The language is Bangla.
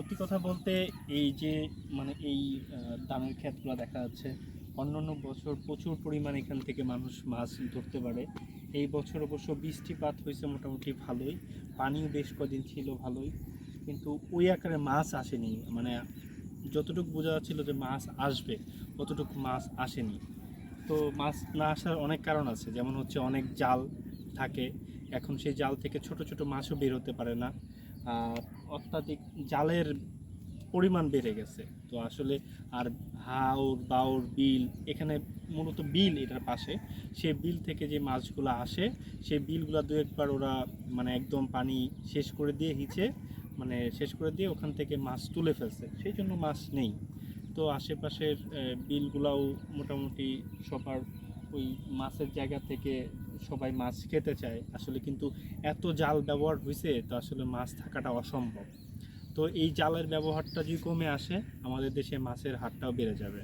সত্যি কথা বলতে এই যে মানে এই ধানের ক্ষেতগুলো দেখা যাচ্ছে, অন্যান্য বছর প্রচুর পরিমাণ এখান থেকে মানুষ মাছ ধরতে পারে। এই বছর অবশ্য বৃষ্টিপাত হয়েছে মোটামুটি ভালোই, পানিও বেশ কদিন ছিল ভালোই, কিন্তু ওই আকারে মাছ আসেনি। মানে যতটুকু বোঝা যাচ্ছিল যে মাছ আসবে, অতটুকু মাছ আসেনি। তো মাছ না আসার অনেক কারণ আছে, যেমন হচ্ছে অনেক জাল থাকে। এখন সেই জাল থেকে ছোট ছোট মাছও বের হতে পারে না। অত্যাধিক জালের পরিমাণ বেড়ে গেছে। তো আসলে আর হাওর, বাউর, বিল, এখানে মূলত বিল এটার পাশে। সে বিল থেকে যে মাছগুলো আসে, সেই বিলগুলো দু একবার ওরা মানে একদম পানি শেষ করে দিয়ে হিচে মানে শেষ করে দিয়ে ওখান থেকে মাছ তুলে ফেলছে। সেই জন্য মাছ নেই। তো আশেপাশের বিলগুলাও মোটামুটি সবার ওই মাছের জায়গা থেকে সবাই মাছ খেতে চায়, আসলে কিন্তু এত জাল ব্যবহার হয়েছে তো আসলে মাছ থাকাটা অসম্ভব। তো এই জালের ব্যবহারটা যদি কমে আসে, আমাদের দেশে মাছের হারটাও বেড়ে যাবে।